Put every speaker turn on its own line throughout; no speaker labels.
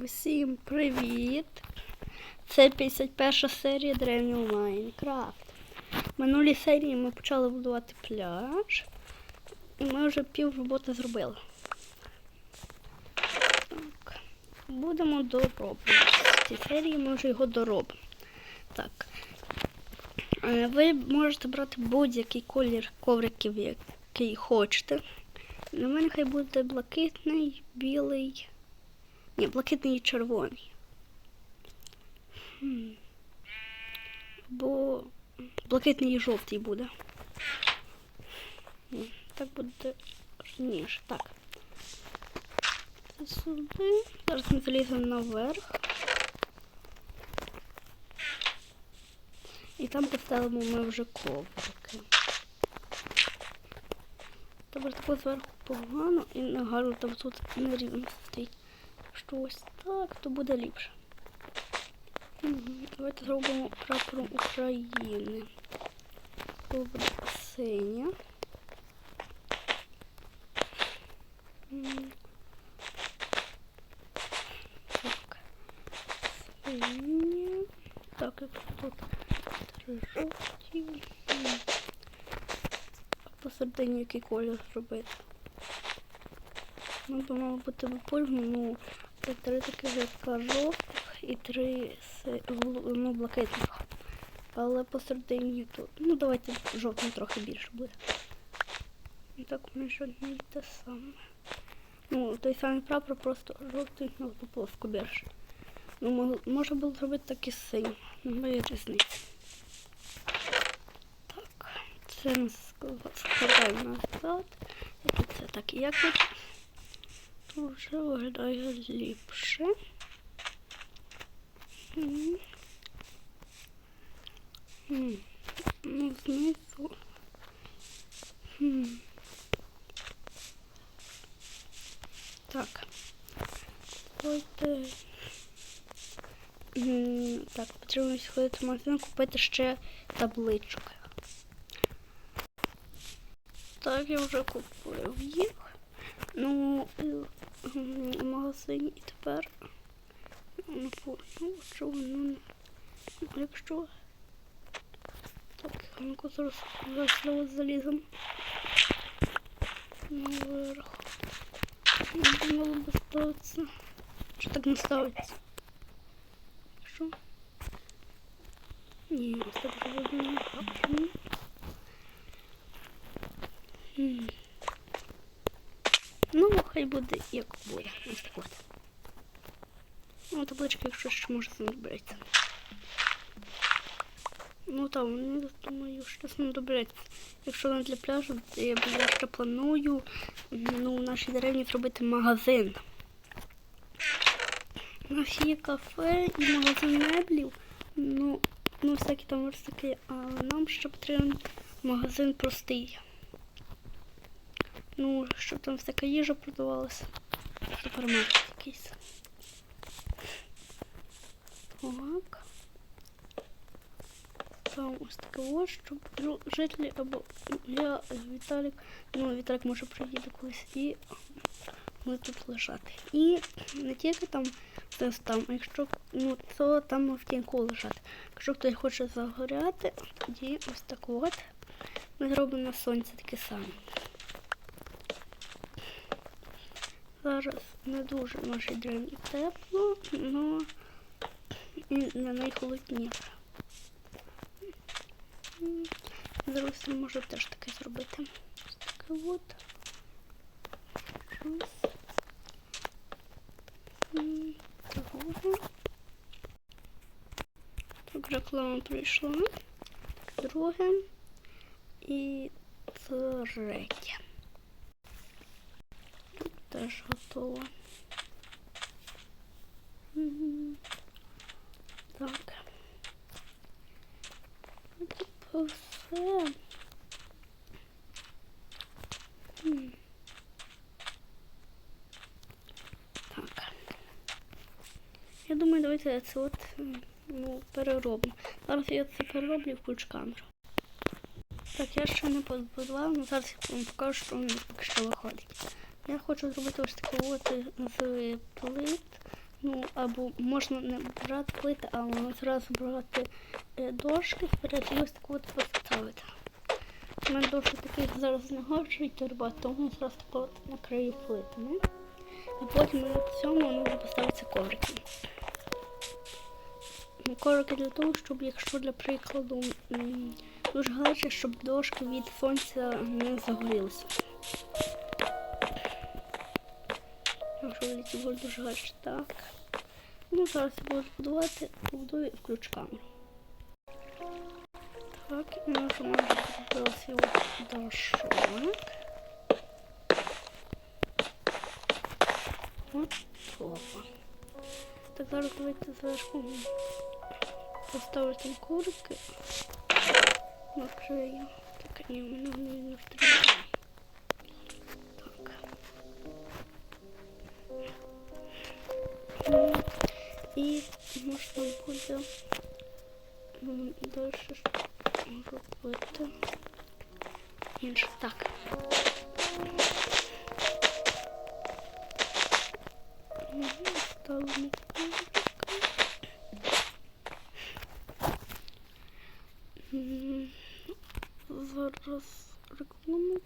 Усім привіт! Це 51 серія древнього Майнкрафт. В минулій серії ми почали будувати пляж, і ми вже пів роботи зробили. Так. Будемо дороблювати. В цій серії ми вже його доробимо. Так. Е, Ви можете брати будь-який колір ковриків, який хочете. На мене хай буде блакитний, білий. Ні, блакитний і червоний. Бо блакитний і жовтий буде. Ні, Так буде ніж. Так. Сюди. Зараз ми заліземо наверх. І там поставимо ми вже коврики. Тобто тако зверху погано і не там тут нерівно стоїть. Що ось так, то буде ліпше. Давайте зробимо прапором України. Добре, синя. Так. Синя. Так, як тут три жовті. А посередині який колір зробити? Ну, мало бути випольно, ну, три таких жовтих і три ну, блакитних. Але посередині тут. Ну, давайте жовтим трохи більше буде. І так у мене одне те саме. Ну, той самий прапор, просто жовтий на одну полоску більше. Ну, можна було зробити так і синій. Немає різниці. Так, це складаємо назад. І тут так, як вже виглядає ліпше. Знизу. Так. Давайте. Так, потрібно сходити в магазин, купити ще таблички. Так, я вже купив їх. Ну, і, магазині і тепер понял, що воно. Якщо. Так, ну зараз залізом. Наверх. Не думала би ставитися. Що так не ставиться? Що? Ні, так не бачимо. Ну, хай буде як буде. Ось так от. Ну, табличка, якщо ще може знадобиться. Ну там, не думаю, що знадобиться. Якщо не для пляжу, то я я ще планую ну, в нашій деревні зробити магазин. У нас є кафе і магазин меблів. Ну, ну всякі там верстаки, а нам ще потрібен магазин простий. Ну, щоб там всяка їжа продавалася. Супермаркет якийсь. Так. Там ось таке ось, щоб ну, жителі або я, Віталік, ну Віталік може приїде колись і ми тут лежати. І не тільки там там, а якщо ну, то там в тіньку лежати. Якщо хтось хоче загоряти, тоді ось так от. Ми зробимо на сонці таке саме. Зараз не дуже в нашій тепло, але і не найхолодніше. Зараз можу теж таке зробити. Ось таке от. Друге. Так, реклама прийшла. Друге. І третє. Теж готово. Мгм. Так. Типу все. Так. Я думаю, давайте це от ну, переробимо. Зараз я це перероблю і включу камеру. Так, я ще не побудувала, але зараз я вам покажу, що у мене поки що виходить. Я хочу зробити ось таку от з плит Ну, або можна не брати плити, а зразу брати е, дошки вперед і ось таку от поставити. У мене дошки таких зараз йти рибати, тому я зразу тако от накрию плитами. А потім на цьому воно вже поставиться коврики. Ну, для того, щоб якщо для прикладу дуже гаряче, щоб дошки від сонця не загорілися. Літі буде дуже гаряче, так. Ну, зараз я буду будувати, побудую і. Так, і майже зробилися от дошок. Готово. Так, зараз давайте зверху поставити курки. Накрию.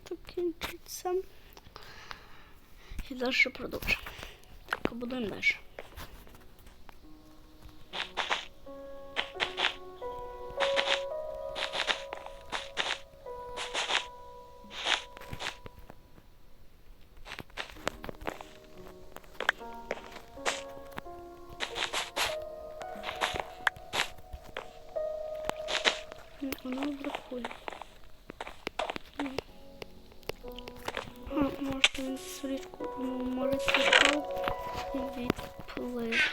Реклама закінчиться. І далі продовжимо. Так, будемо далі. Воно врахує. Він сорічку може цікав і відплив.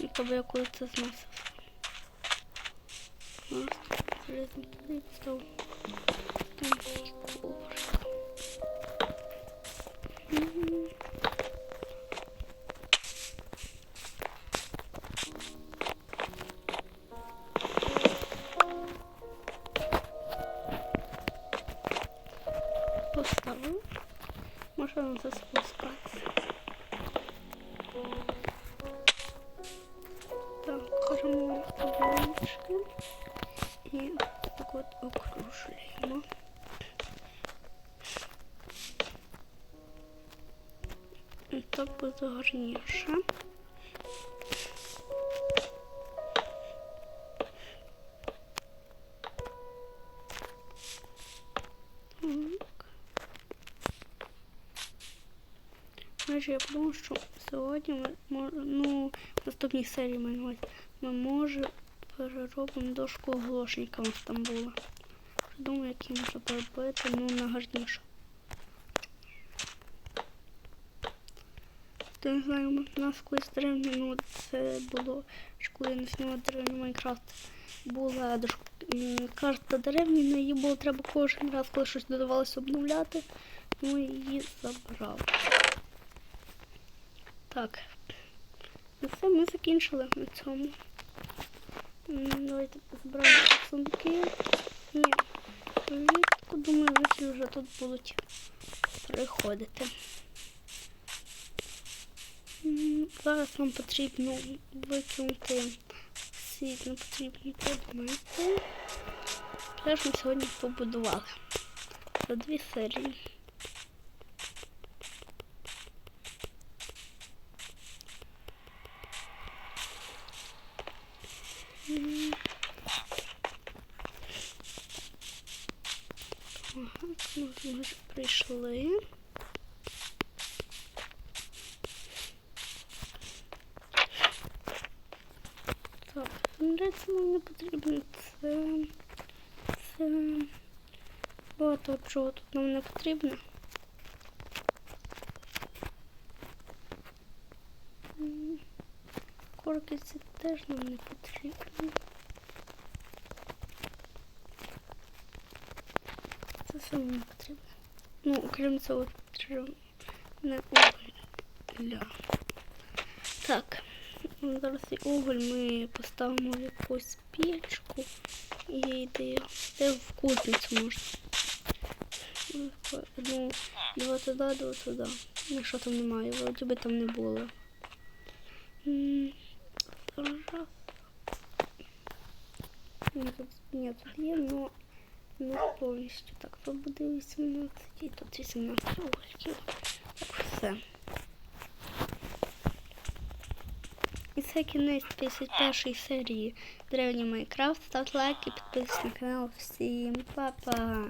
І коли. Ось буде гарніше. Так. Я подумав, що сьогодні ми ну, в наступній серії ми, ми може переробимо дошку оголошника у нас там була. Придумаю, як її можна перебити, ну нагарніше. Ти не знаю, у нас колись древні, ну це було, що коли я не знімала древній Майнкрафт, була карта деревні, на її було треба кожен раз, коли щось додавалося обновляти, тому я її забрав. Так. Ну все, ми закінчили на цьому. Давайте збираємо сундуки. Ні. Думаю, ви вже тут будуть приходити. Зараз нам потрібно викинути всі непотрібні предмети. Теж ми сьогодні побудували. За дві серії. Ага, ну, ми вже прийшли. Так, речі нам не потрібно. Це. Це. Багато чого тут нам не потрібно. Корки це теж нам не потрібно. Це все нам не потрібно. Ну, окрім цього, не угля. Так. Ну, Зараз і уголь ми поставимо в якусь пічку і йде, йде в кузницю можна. Ну, Одну, два туди, два туди. Ну, що там немає, вроді би там не було. Раз. Ні, тут, ні, є, но не повністю. Так, тут буде 18 і тут 18 угольків. Так, все. І це кінець 51 серії Древній Майнкрафт. Ставте і підписуйтесь на канал. Всім па-па!